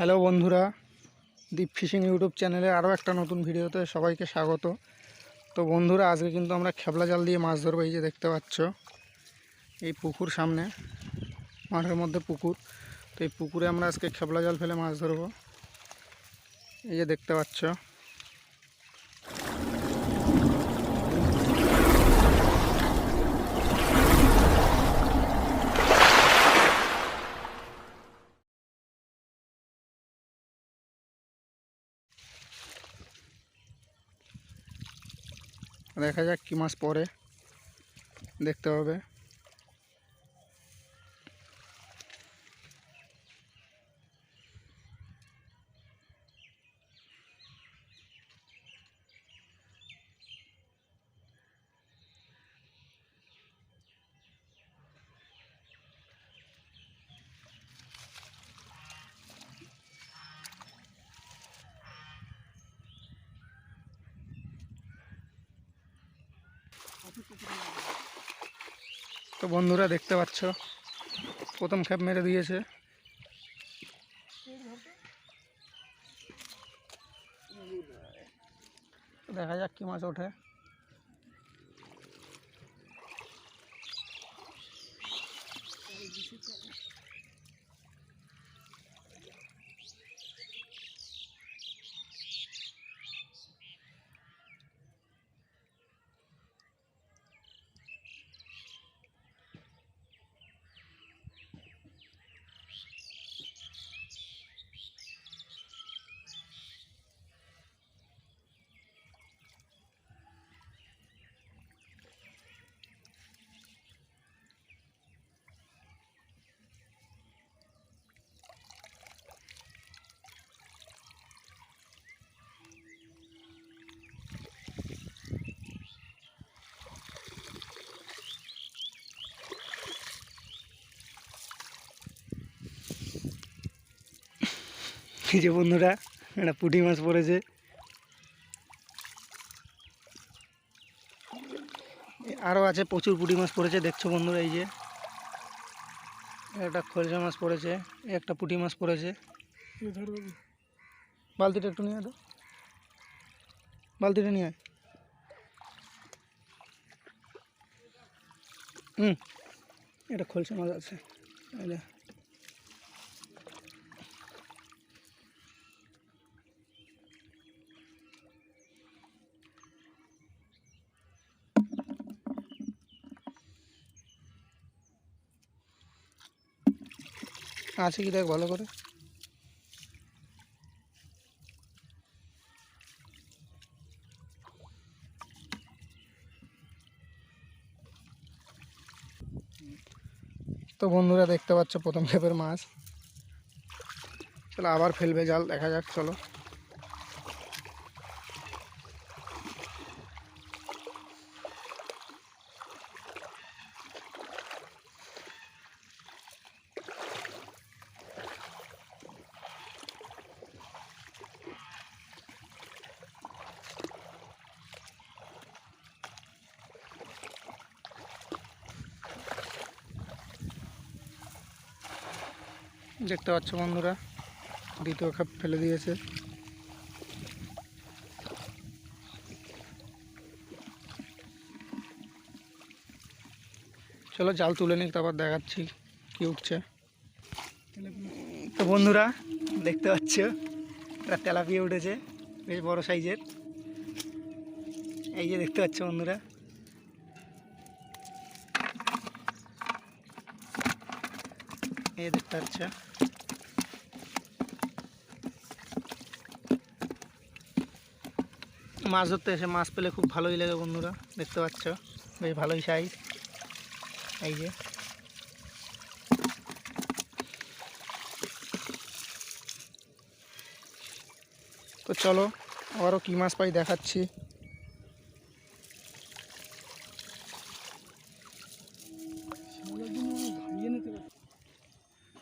Hello বন্ধুরা দীপ fishing YouTube চ্যানেলে আরও একটা নতুন ভিডিওতে সবাইকে স্বাগত। তো বন্ধুরা, আজকে কিন্তু আমরা খেবলা জাল দিয়ে মাছ ধরবো, এই যে দেখতে পাচ্ছ, এই পুকুর সামনে, মাঠের মধ্যে পুকুর। তো এই পুকুরে আমরা আজকে খেবলা জাল ফেলে মাছ ধরবো। এই যে দেখতে পাচ্ছ দেখা যাক কী মাছ পরে। দেখতে হবে। তো বন্ধুরা দেখতে পাচ্ছ প্রথম খেপ মেরে দিয়েছে। দেখা যাক কি মাছ ওঠে। এই যে বন্ধুরা, একটা পুঁটি মাছ পড়েছে। আরও আছে, প্রচুর পুঁটি মাছ পড়েছে, দেখছ বন্ধুরা এই যে। একটা খলসা মাছ পড়েছে, একটা পুঁটি মাছ পড়েছে। বালতিটা একটু নিয়ে তো। বালতিটা নিয়ে হুম এটা খলসা মাছ আছে। আছে কি দেখ ভালো করে। তো বন্ধুরা দেখতে পাচ্ছ প্রথম খেপের মাছ। চলো আবার ফেলবে জাল, দেখা যাক, চলো। দেখতে পাচ্ছ বন্ধুরা, দ্বিতীয় খাপ ফেলে দিয়েছে। চলো জাল তুলে নিই, তারপর দেখাচ্ছি কি উঠছে। তো বন্ধুরা, দেখতে পাচ্ছ একটা তেলাপিয়া উঠেছে, বেশ বড় সাইজের। এই যে দেখতে পাচ্ছ বন্ধুরা দেখতে পাচ্ছ। মাছ ধরতে এসে মাছ পেলে খুব ভালোই লাগে বন্ধুরা, দেখতে পাচ্ছ? বেশ ভালোই সাইজ এই যে। তো চলো, আবারও কী মাছ পাই দেখাচ্ছি।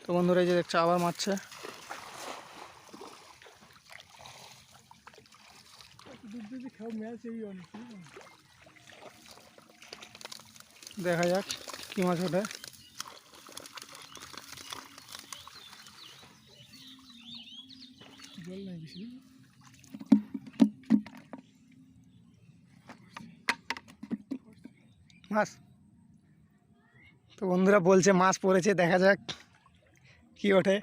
তো বন্ধুরা এই যে দেখছ, আবার মারছে। দেখা যাক কি মাছ ওঠে। মাছ। তো বন্ধুরা বলছে মাছ পড়েছে, দেখা যাক। কি ওঠে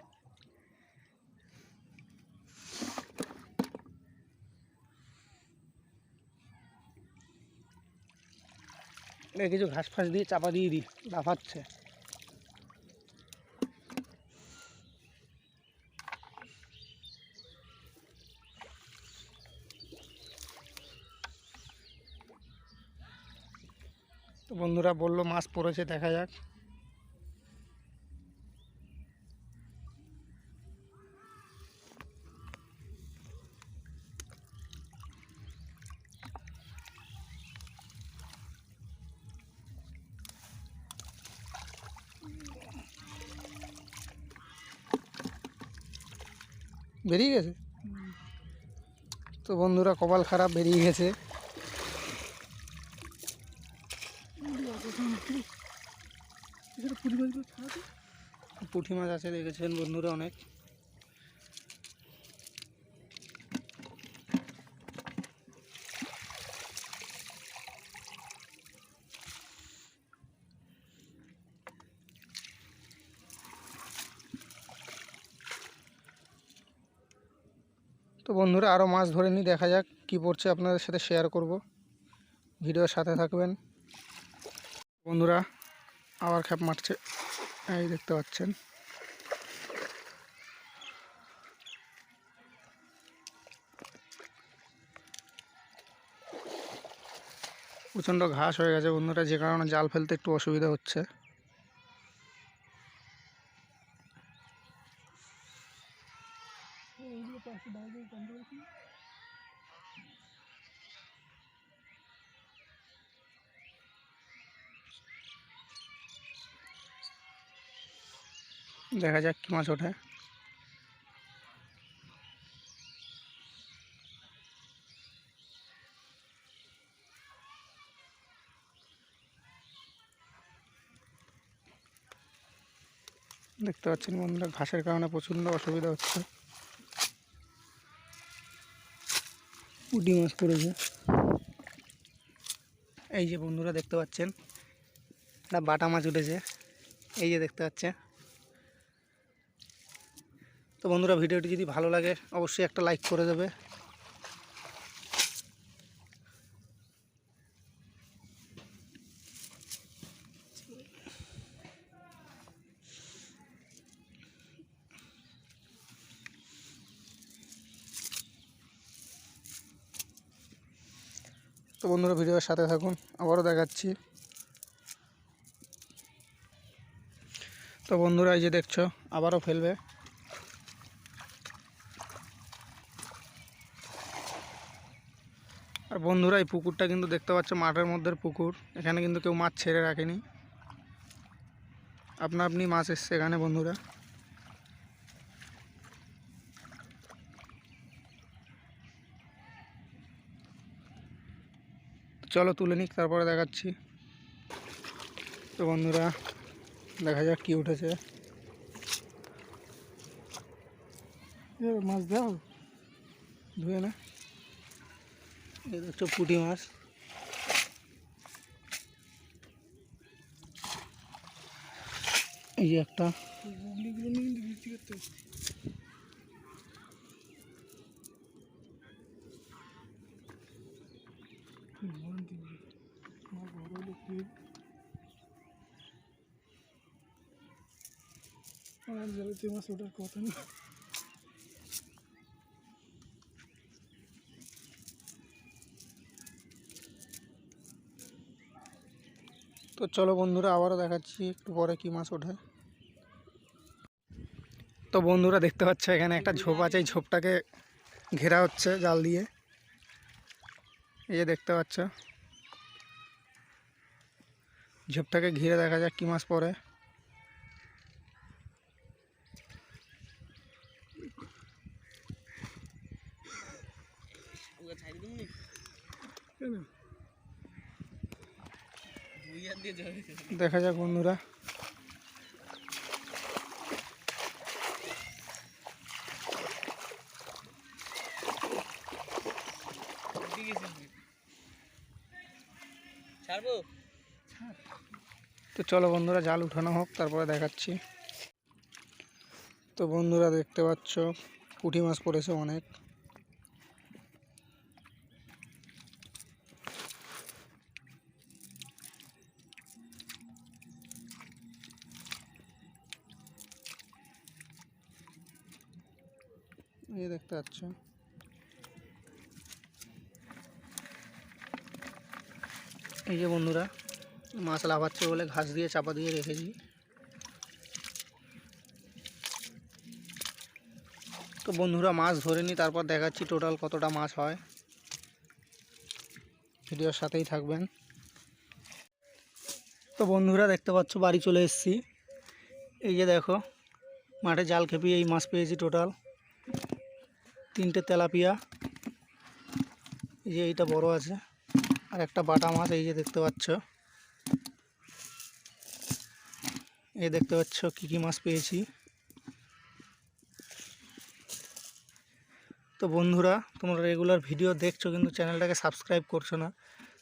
কিছু ঘাস ফাস দিয়ে চাপা দিয়ে দিই লাফাচ্ছে। তো বন্ধুরা বলল মাছ পড়েছে দেখা যাক। বেরিয়ে গেছে। তো বন্ধুরা কপাল খারাপ বেরিয়ে গেছে। পুঁটি মাছ আছে দেখেছেন বন্ধুরা অনেক। তো বন্ধুরা আরও মাছ ধরে নিই, দেখা যাক কী পড়ছে আপনাদের সাথে শেয়ার করব। ভিডিওর সাথে থাকবেন। বন্ধুরা আবার খ্যাপ মারছে, এই দেখতে পাচ্ছেন। প্রচণ্ড ঘাস হয়ে গেছে বন্ধুরা, যে কারণে জাল ফেলতে একটু অসুবিধা হচ্ছে। বাইরে বন্ধ করেছি দেখা যাক কী মাছ ওঠে। দেখতে পাচ্ছেন বন্ধুরা, ঘাসের কারণে প্রচণ্ড অসুবিধা হচ্ছে। পুঁটি মাছ পড়েছে। এই যে বন্ধুরা দেখতে পাচ্ছেন, একটা বাটা মাছ উঠেছে। এই যে দেখতে পাচ্ছে তো বন্ধুরা, ভিডিওটি যদি ভালো লাগে, অবশ্যই একটা লাইক করে দেবে। তো বন্ধুরা ভিডিওর সাথে থাকুন, আবারও দেখাচ্ছি। তো বন্ধুরা এই যে দেখছ, আবারও ফেলবে। আর বন্ধুরা এই পুকুরটা কিন্তু দেখতে পাচ্ছ, মাঠের মধ্যে পুকুর। এখানে কিন্তু কেউ মাছ ছেড়ে রাখেনি। আপনা আপনি মাছ এসছে এখানে বন্ধুরা। চলো তুলে নিক, তারপরে দেখাচ্ছি। তো বন্ধুরা, দেখা যাক কি উঠেছে। মাছ দাও। ধুয়ে না। এই দেখছ পুঁটি মাছ। এই যে একটা গুগলিগুলো নিয়ে কিন্তু বিক্রি করতে হবে। ভগবান দিবি। আমার বড় হলে কি হবে? মাছ কথা না তো চলো বন্ধুরা, আবারও দেখাচ্ছি একটু পরে কি মাছ ওঠে। তো বন্ধুরা, দেখতে পাচ্ছ এখানে একটা ঝোপ আছে, এই ঝোপটাকে ঘেরা হচ্ছে জাল দিয়ে। এই যে দেখতে পাচ্ছ। ঝোপটাকে ঘিরে দেখা যাক কি মাছ পড়ে কেন দেখা যাক বন্ধুরা তো চলো বন্ধুরা, জাল উঠানো হোক, তারপরে দেখাচ্ছি। তো বন্ধুরা, দেখতে পাচ্ছ, পুঁটি মাছ পড়েছে অনেক। দেখতে পাচ্ছ। এই যে বন্ধুরা মাছ লাফাচ্ছে বলে ঘাস দিয়ে চাপা দিয়ে রেখেছি। তো বন্ধুরা, মাছ ধরে নি তারপর দেখাচ্ছি টোটাল কতটা মাছ হয়। ভিডিওর সাথেই থাকবেন। তো বন্ধুরা, দেখতে পাচ্ছ, বাড়ি চলে এসেছি। এই যে দেখো, মাঠে জাল খেপিয়ে এই মাছ পেয়েছি টোটাল তিনটে তেলাপিয়া। এই যে এইটা বড় আছে। আর একটা বাটা মাছ, এই যে দেখতে পাচ্ছ। এই দেখতে পাচ্ছ কী কী মাছ পেয়েছি। তো বন্ধুরা, তোমরা রেগুলার ভিডিও দেখছ কিন্তু চ্যানেলটাকে সাবস্ক্রাইব করছ না।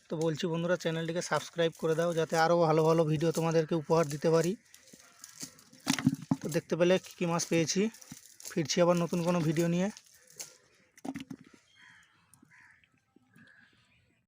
তো বলছি বন্ধুরা চ্যানেলটিকে সাবস্ক্রাইব করে দাও যাতে আরও ভালো ভালো ভিডিও তোমাদেরকে উপহার দিতে পারি। তো দেখতে পেলে কী কী মাছ পেয়েছি। ফিরছি আবার নতুন কোনো ভিডিও নিয়ে।